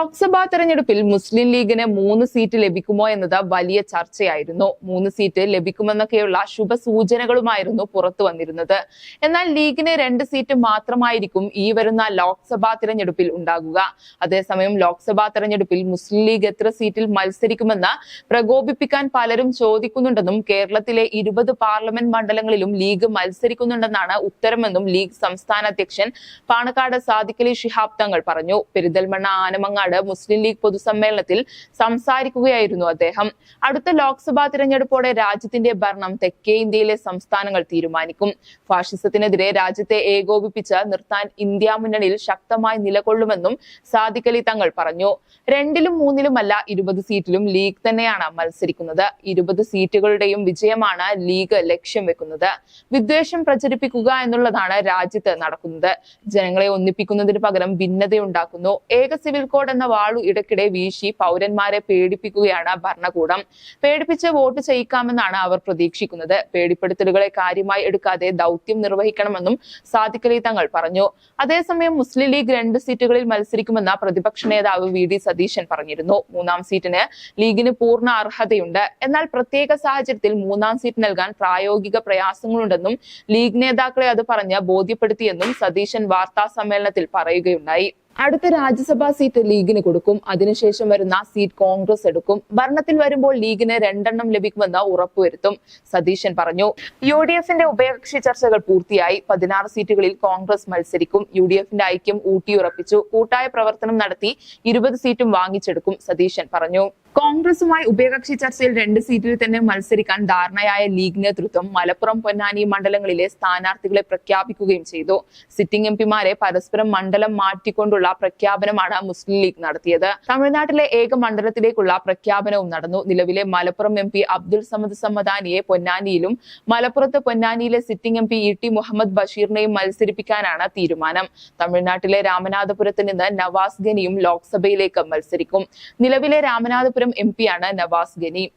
ലോക്സഭാ തെരഞ്ഞെടുപ്പിൽ മുസ്ലിം ലീഗിന് മൂന്ന് സീറ്റ് ലഭിക്കുമോ എന്നത് വലിയ ചർച്ചയായിരുന്നു. മൂന്ന് സീറ്റ് ലഭിക്കുമെന്നൊക്കെയുള്ള ശുഭസൂചനകളുമായിരുന്നു പുറത്തു വന്നിരുന്നത്. എന്നാൽ ലീഗിന് രണ്ട് സീറ്റ് മാത്രമായിരിക്കും ഈ വരുന്ന ലോക്സഭാ തെരഞ്ഞെടുപ്പിൽ ഉണ്ടാകുക. അതേസമയം ലോക്സഭാ തെരഞ്ഞെടുപ്പിൽ മുസ്ലിം ലീഗ് എത്ര സീറ്റിൽ മത്സരിക്കുമെന്ന് പ്രകോപിപ്പിക്കാൻ പലരും ചോദിക്കുന്നുണ്ടെന്നും കേരളത്തിലെ ഇരുപത് പാർലമെന്റ് മണ്ഡലങ്ങളിലും ലീഗ് മത്സരിക്കുന്നുണ്ടെന്നാണ് ഉത്തരമെന്നും ലീഗ് സംസ്ഥാന അധ്യക്ഷൻ പാണക്കാട് സാദിഖലി ശിഹാബ് തങ്ങൾ പറഞ്ഞു. പെരിന്തൽമണ്ണ ആനമങ്ങാട് മുസ്ലിം ലീഗ് പൊതുസമ്മേളനത്തിൽ സംസാരിക്കുകയായിരുന്നു അദ്ദേഹം. അടുത്ത ലോക്സഭാ തിരഞ്ഞെടുപ്പോടെ രാജ്യത്തിന്റെ ഭരണം തെക്കേ ഇന്ത്യയിലെ സംസ്ഥാനങ്ങൾ തീരുമാനിക്കും. ഫാഷിസത്തിനെതിരെ രാജ്യത്തെ ഏകോപിപ്പിച്ച് നിർത്താൻ ഇന്ത്യ മുന്നണിയിൽ ശക്തമായി നിലകൊള്ളുമെന്നും സാദിഖലി തങ്ങൾ പറഞ്ഞു. രണ്ടിലും മൂന്നിലുമല്ല ഇരുപത് സീറ്റിലും ലീഗ് തന്നെയാണ് മത്സരിക്കുന്നത്. ഇരുപത് സീറ്റുകളുടെയും വിജയമാണ് ലീഗ് ലക്ഷ്യം വെക്കുന്നത്. വിദ്വേഷം പ്രചരിപ്പിക്കുക എന്നുള്ളതാണ് രാജ്യത്ത് നടക്കുന്നത്. ജനങ്ങളെ ഒന്നിപ്പിക്കുന്നതിന് പകരം ഭിന്നതയുണ്ടാക്കുന്നു. ഏക സിവിൽ കോഡ് വാളു ഇടയ്ക്കിടെ വീശി പൗരന്മാരെ പേടിപ്പിക്കുകയാണ് ഭരണകൂടം. പേടിപ്പിച്ച് വോട്ട് ചെയ്യിക്കാമെന്നാണ് അവർ പ്രതീക്ഷിക്കുന്നത്. പേടിപ്പെടുത്തലുകളെ കാര്യമായി എടുക്കാതെ ദൗത്യം നിർവഹിക്കണമെന്നും സാദിഖലി തങ്ങൾ പറഞ്ഞു. അതേസമയം മുസ്ലിം ലീഗ് രണ്ട് സീറ്റുകളിൽ മത്സരിക്കുമെന്ന പ്രതിപക്ഷ നേതാവ് വി ഡി സതീശൻ പറഞ്ഞിരുന്നു. മൂന്നാം സീറ്റിന് ലീഗിന് പൂർണ അർഹതയുണ്ട്. എന്നാൽ പ്രത്യേക സാഹചര്യത്തിൽ മൂന്നാം സീറ്റ് നൽകാൻ പ്രായോഗിക പ്രയാസങ്ങളുണ്ടെന്നും ലീഗ് നേതാക്കളെ അത് പറഞ്ഞ് ബോധ്യപ്പെടുത്തിയെന്നും സതീശൻ വാർത്താ സമ്മേളനത്തിൽ പറയുകയുണ്ടായി. അടുത്ത രാജ്യസഭാ സീറ്റ് ലീഗിന് കൊടുക്കും. അതിനുശേഷം വരുന്ന സീറ്റ് കോൺഗ്രസ് എടുക്കും. ഭരണത്തിൽ വരുമ്പോൾ ലീഗിന് രണ്ടെണ്ണം ലഭിക്കുമെന്ന് ഉറപ്പുവരുത്തും. സതീശൻ പറഞ്ഞു. യു ഡി എഫിന്റെ ഉഭയകക്ഷി ചർച്ചകൾ പൂർത്തിയായി. പതിനാറ് സീറ്റുകളിൽ കോൺഗ്രസ് മത്സരിക്കും. യു ഡി എഫിന്റെ ഐക്യം ഊട്ടിയുറപ്പിച്ചു. കൂട്ടായ പ്രവർത്തനം നടത്തി ഇരുപത് സീറ്റും വാങ്ങിച്ചെടുക്കും സതീശൻ പറഞ്ഞു. കോൺഗ്രസുമായി ഉഭയകക്ഷി ചർച്ചയിൽ രണ്ട് സീറ്റിൽ തന്നെ മത്സരിക്കാൻ ധാരണയായ ലീഗ് നേതൃത്വം മലപ്പുറം പൊന്നാനി മണ്ഡലങ്ങളിലെ സ്ഥാനാർത്ഥികളെ പ്രഖ്യാപിക്കുകയും ചെയ്തു. സിറ്റിംഗ് എം പിമാരെ പരസ്പരം മണ്ഡലം മാറ്റിക്കൊണ്ടുള്ള പ്രഖ്യാപനമാണ് മുസ്ലിം ലീഗ് നടത്തിയത്. തമിഴ്നാട്ടിലെ ഏക മണ്ഡലത്തിലേക്കുള്ള പ്രഖ്യാപനവും നടന്നു. നിലവിലെ മലപ്പുറം എം പി അബ്ദുൾ സമദ് സമദാനിയെ പൊന്നാനിയിലും മലപ്പുറത്ത് പൊന്നാനിയിലെ sitting M P E T Muhammad ബഷീറിനെയും മത്സരിപ്പിക്കാനാണ് തീരുമാനം. തമിഴ്നാട്ടിലെ രാമനാഥപുരത്ത് നിന്ന് നവാസ് ഗനിയും ലോക്സഭയിലേക്ക് മത്സരിക്കും. നിലവിലെ രാമനാഥപുരം എം പിയാണ് നവാസ് ഗനി.